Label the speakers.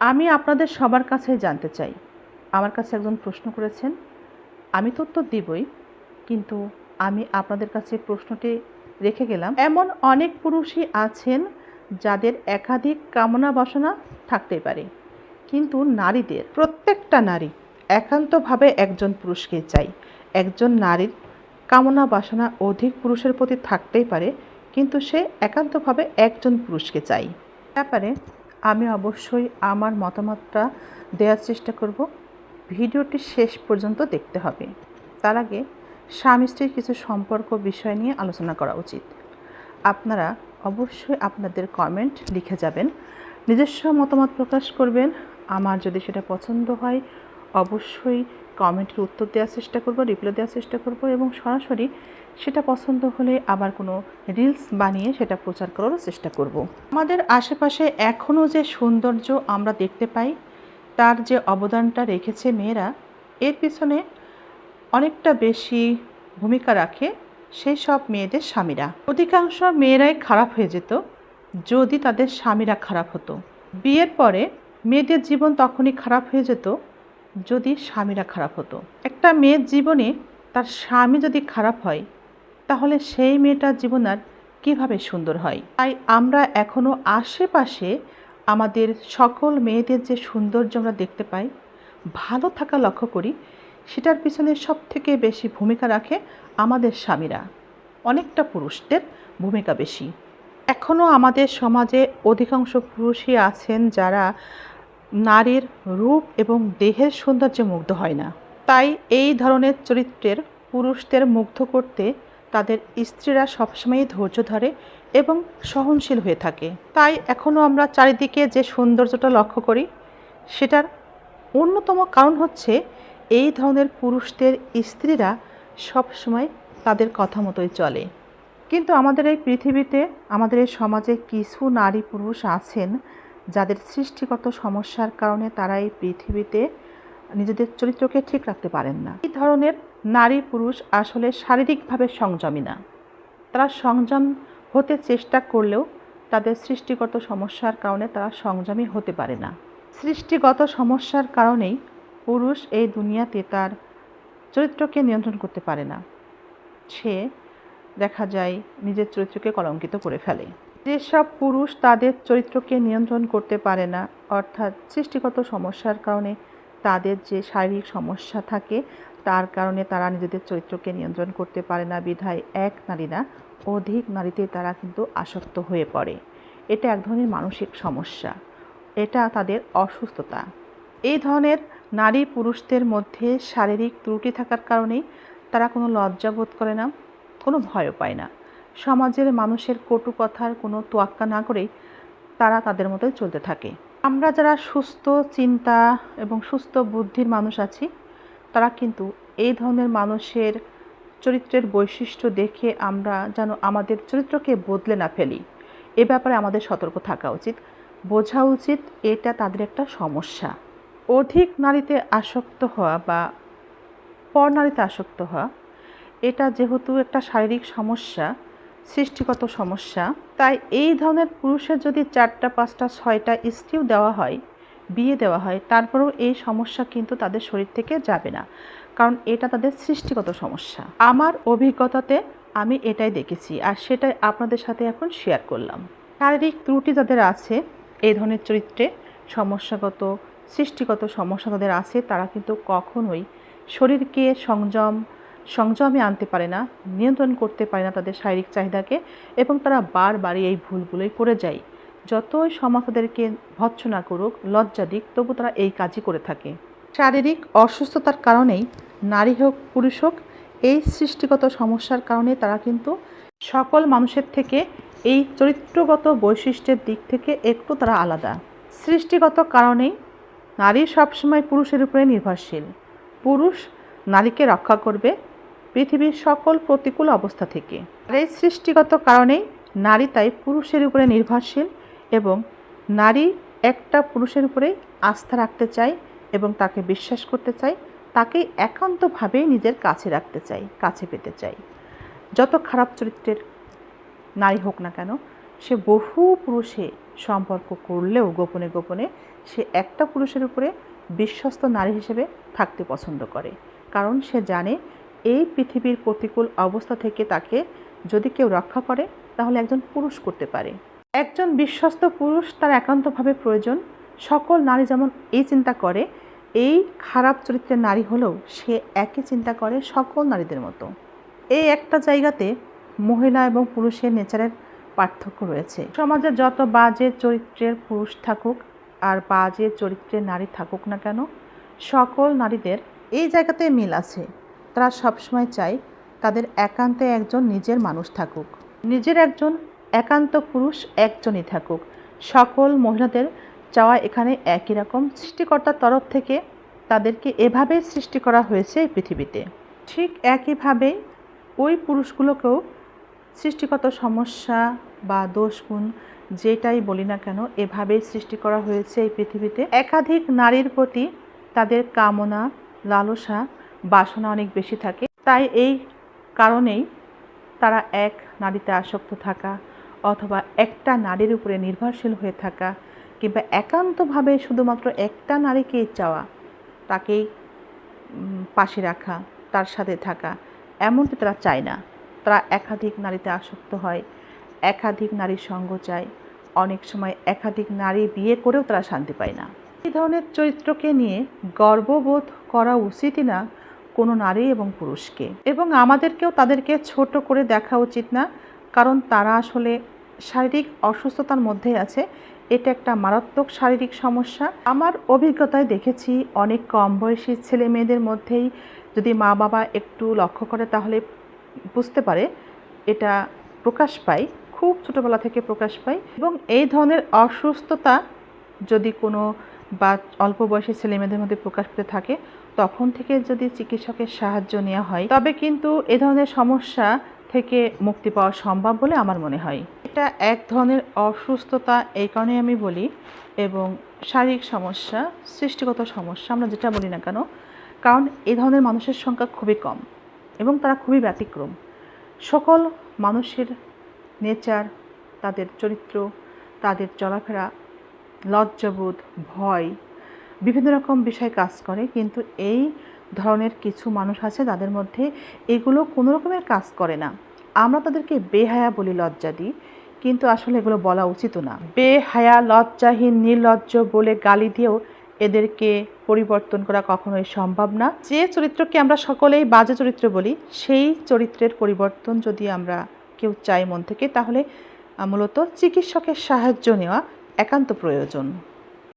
Speaker 1: আমি আপনাদের সবার কাছে জানতে চাই। আমার কাছে একজন প্রশ্ন করেছেন। আমি তো উত্তর দিবই, কিন্তু আমি আপনাদের কাছে প্রশ্নটি রেখে গেলাম। এমন অনেক পুরুষই আছেন যাদের একাধিক কামনা বাসনা থাকতেই পারে, কিন্তু নারীদের, প্রত্যেকটা নারী একান্তভাবে একজন পুরুষকে চাই একজন নারীর কামনা বাসনা অধিক পুরুষের প্রতি থাকতেই পারে, কিন্তু সে একান্তভাবে একজন পুরুষকে চাই ব্যাপারে আমি অবশ্যই আমার মতামতটা দেওয়ার চেষ্টা করব। ভিডিওটি শেষ পর্যন্ত দেখতে হবে। তার আগে স্বামী স্ত্রীর কিছু সম্পর্ক বিষয় নিয়ে আলোচনা করা উচিত। আপনারা অবশ্যই আপনাদের কমেন্ট লিখে যাবেন। নিজস্ব মতামত প্রকাশ করবেন। আমার যদি সেটা পছন্দ হয়, অবশ্যই কমেন্টের উত্তর দেওয়ার চেষ্টা করব, রিপ্লাই দেওয়ার চেষ্টা করব এবং সরাসরি সেটা পছন্দ হলে আবার কোনো রিলস বানিয়ে সেটা প্রচার করারও চেষ্টা করব। আমাদের আশেপাশে এখনও যে সৌন্দর্য আমরা দেখতে পাই, তার যে অবদানটা রেখেছে মেয়েরা, এর পিছনে অনেকটা বেশি ভূমিকা রাখে সেই সব মেয়েদের স্বামীরা। অধিকাংশ মেয়েরাই খারাপ হয়ে যেত যদি তাদের স্বামীরা খারাপ হতো। বিয়ের পরে মেয়েদের জীবন তখনই খারাপ হয়ে যেত যদি স্বামীরা খারাপ হতো। একটা মেয়ের জীবনে তার স্বামী যদি খারাপ হয় তাহলে সেই মেয়েটার জীবন আর কীভাবে সুন্দর হয়? তাই আমরা এখনও আশেপাশে আমাদের সকল মেয়েদের যে সৌন্দর্য আমরা দেখতে পাই, ভালো থাকা লক্ষ্য করি, সেটার পিছনে সব থেকে বেশি ভূমিকা রাখে আমাদের স্বামীরা। অনেকটা পুরুষদের ভূমিকা বেশি। এখনও আমাদের সমাজে অধিকাংশ পুরুষই আছেন যারা নারীর রূপ এবং দেহের সৌন্দর্যে মুগ্ধ হয় না। তাই এই ধরনের চরিত্রের পুরুষদের মুগ্ধ করতে তাদের স্ত্রীরা সবসময়ই ধৈর্য ধরে এবং সহনশীল হয়ে থাকে। তাই এখনও আমরা চারিদিকে যে সৌন্দর্যটা লক্ষ্য করি, সেটার অন্যতম কারণ হচ্ছে এই ধরনের পুরুষদের স্ত্রীরা সবসময় তাদের কথা মতোই চলে। কিন্তু আমাদের এই পৃথিবীতে, আমাদের এই সমাজে কিছু নারী পুরুষ আছেন যাদের সৃষ্টিগত সমস্যার কারণে তারা এই পৃথিবীতে নিজেদের চরিত্রকে ঠিক রাখতে পারেন না। এই ধরনের নারী পুরুষ আসলে শারীরিকভাবে সংযমী না। তারা সংযম হতে চেষ্টা করলেও তাদের সৃষ্টিগত সমস্যার কারণে তারা সংযমী হতে পারে না। সৃষ্টিগত সমস্যার কারণেই পুরুষ এই দুনিয়াতে তার চরিত্রকে নিয়ন্ত্রণ করতে পারে না। সে, দেখা যায়, নিজের চরিত্রকে কলঙ্কিত করে ফেলে। যেসব পুরুষ তাদের চরিত্রকে নিয়ন্ত্রণ করতে পারে না, অর্থাৎ সৃষ্টিগত সমস্যার কারণে তাদের যে শারীরিক সমস্যা থাকে তার কারণে তারা নিজেদের চরিত্রকে নিয়ন্ত্রণ করতে পারে না। বিধায় এক নারী না, অধিক নারীতে তারা কিন্তু আসক্ত হয়ে পড়ে। এটা এক ধরনের মানসিক সমস্যা। এটা তাদের অসুস্থতা। এই ধরনের নারী পুরুষদের মধ্যে শারীরিক ত্রুটি থাকার কারণেই তারা কোনো লজ্জা বোধ করে না, কোনো ভয়ও পায় না। সমাজের মানুষের কটু কথার কোনো তোয়াক্কা না করেই তারা তাদের মতোই চলতে থাকে। আমরা যারা সুস্থ, চিন্তা এবং সুস্থ বুদ্ধির মানুষ আছি তারা কিন্তু এই ধরনের মানুষের চরিত্রের বৈশিষ্ট্য দেখে আমরা যেন আমাদের চরিত্রকে বদলে না ফেলি। এ ব্যাপারে আমাদের সতর্ক থাকা উচিত। বোঝা উচিত এটা তাদের একটা সমস্যা। অধিক নারীতে আসক্ত হওয়া বা পর নারীতে আসক্ত হওয়া, এটা যেহেতু একটা শারীরিক সমস্যা, সৃষ্টিগত সমস্যা, তাই এই ধরনের পুরুষের যদি চারটা, পাঁচটা, ছয়টা স্ত্রীও দেওয়া হয় বিয়ে দেওয়া হয়, তারপরেও এই সমস্যা কিন্তু তাদের শরীর থেকে যাবে না। কারণ এটা তাদের সৃষ্টিগত সমস্যা। আমার অভিজ্ঞতাতে আমি এটাই দেখেছি আর সেটাই আপনাদের সাথে এখন শেয়ার করলাম। শারীরিক ত্রুটি যাদের আছে, এই ধরনের চরিত্রে সমস্যাগত, সৃষ্টিগত সমস্যা তাদের আছে, তারা কিন্তু কখনোই শরীরকে সংযম, সংযমে আনতে পারে না, নিয়ন্ত্রণ করতে পারে না তাদের শারীরিক চাহিদাকে এবং তারা বারবারই এই ভুলগুলোই করে যায়। যতই সমাজ তাদেরকে ভৎসনা করুক, লজ্জা দিক, তবু তারা এই কাজই করে থাকে। শারীরিক অসুস্থতার কারণেই নারী হোক, পুরুষ হোক, এই সৃষ্টিগত সমস্যার কারণে তারা কিন্তু সকল মানুষের থেকে এই চরিত্রগত বৈশিষ্ট্যের দিক থেকে একটু তারা আলাদা। সৃষ্টিগত কারণেই নারী সবসময় পুরুষের উপরে নির্ভরশীল। পুরুষ নারীকে রক্ষা করবে পৃথিবীর সকল প্রতিকূল অবস্থা থেকে। আর এই সৃষ্টিগত কারণেই নারী তাই পুরুষের উপরে নির্ভরশীল এবং নারী একটা পুরুষের উপরেই আস্থা রাখতে চায় এবং তাকে বিশ্বাস করতে চায়, তাকে একান্তভাবেই নিজের কাছে রাখতে চাই কাছে পেতে চাই যত খারাপ চরিত্রের নারী হোক না কেন, সে বহু পুরুষে সম্পর্ক করলেও গোপনে গোপনে সে একটা পুরুষের উপরে বিশ্বস্ত নারী হিসেবে থাকতে পছন্দ করে। কারণ সে জানে এই পৃথিবীর প্রতিকূল অবস্থা থেকে তাকে যদি কেউ রক্ষা করে, তাহলে একজন পুরুষ করতে পারে। একজন বিশ্বস্ত পুরুষ তার একান্তভাবে প্রয়োজন। সকল নারী যেমন এই চিন্তা করে, এই খারাপ চরিত্রের নারী হলেও সে একই চিন্তা করে সকল নারীদের মতো। এই একটা জায়গাতে মহিলা এবং পুরুষের নেচারের পার্থক্য রয়েছে। সমাজে যত বাজে চরিত্রের পুরুষ থাকুক আর বাজে চরিত্রের নারী থাকুক না কেন, সকল নারীদের এই জায়গাতে মিল আছে। তারা সবসময় চায় তাদের একান্তে একজন নিজের মানুষ থাকুক। নিজের একজন একান্ত পুরুষ একজনই থাকুক। সকল মহিলাদের চাওয়া এখানে একই রকম। সৃষ্টিকর্তার তরফ থেকে তাদেরকে এভাবে সৃষ্টি করা হয়েছে এই পৃথিবীতে। ঠিক একইভাবেই ওই পুরুষগুলোকেও সৃষ্টিগত সমস্যা বা দোষগুণ যেটাই বলি না কেন, এভাবেই সৃষ্টি করা হয়েছে এই পৃথিবীতে। একাধিক নারীর প্রতি তাদের কামনা, লালসা, বাসনা অনেক বেশি থাকে। তাই এই কারণেই তারা এক নারীতে আসক্ত থাকা অথবা একটা নারীর উপরে নির্ভরশীল হয়ে থাকা কিংবা একান্তভাবে শুধুমাত্র একটা নারীকেই চাওয়া, তাকেই পাশে রাখা, তার সাথে থাকা, এমনটি তারা চায় না। তারা একাধিক নারীতে আসক্ত হয়, একাধিক নারীর সঙ্গ চায়, অনেক সময় একাধিক নারী বিয়ে করেও তারা শান্তি পায় না। এই ধরনের চরিত্রকে নিয়ে গর্ববোধ করা উচিতই না কোনো নারী এবং পুরুষকে। এবং আমাদেরকেও তাদেরকে ছোট করে দেখা উচিত না, কারণ তারা আসলে শারীরিক অসুস্থতার মধ্যে আছে। এটা একটা মারাত্মক শারীরিক সমস্যা। আমার অভিজ্ঞতায় দেখেছি অনেক কম বয়সী ছেলে মেয়েদের মধ্যেই যদি মা বাবা একটু লক্ষ্য করে তাহলে বুঝতে পারে এটা প্রকাশ পায়, খুব ছোটোবেলা থেকে প্রকাশ পায়। এবং এই ধরনের অসুস্থতা যদি কোনো বা অল্প বয়সী ছেলে মেয়েদের মধ্যে প্রকাশ পেতে থাকে, তখন থেকে যদি চিকিৎসকের সাহায্য নেওয়া হয়, তবে কিন্তু এ ধরনের সমস্যা থেকে মুক্তি পাওয়া সম্ভব বলে আমার মনে হয়। এটা এক ধরনের অসুস্থতা এই কারণে আমি বলি এবং শারীরিক সমস্যা, সৃষ্টিগত সমস্যা, আমরা যেটা বলি না কেন, কারণ এই ধরনের মানুষের সংখ্যা খুবই কম এবং তারা খুবই ব্যতিক্রম। সকল মানুষের নেচার, তাদের চরিত্র, তাদের চলাফেরা, লজ্জাবোধ, ভয়, বিভিন্ন রকম বিষয় কাজ করে, কিন্তু এই ধরনের কিছু মানুষ আছে যাদের মধ্যে এগুলো কোনো রকমের কাজ করে না। আমরা তাদেরকে বেহায়া বলি লজ্জা দিই, কিন্তু আসলে এগুলো বলা উচিত না। বেহায়া, লজ্জাহীন, নির্লজ্জ বলে গালি দিয়েও এদেরকে পরিবর্তন করা কখনোই সম্ভব না। যে চরিত্রকে আমরা সকলেই বাজে চরিত্র বলি, সেই চরিত্রের পরিবর্তন যদি আমরা কেউ চাই মন থেকে, তাহলে মূলত চিকিৎসকের সাহায্য নেওয়া একান্ত প্রয়োজন।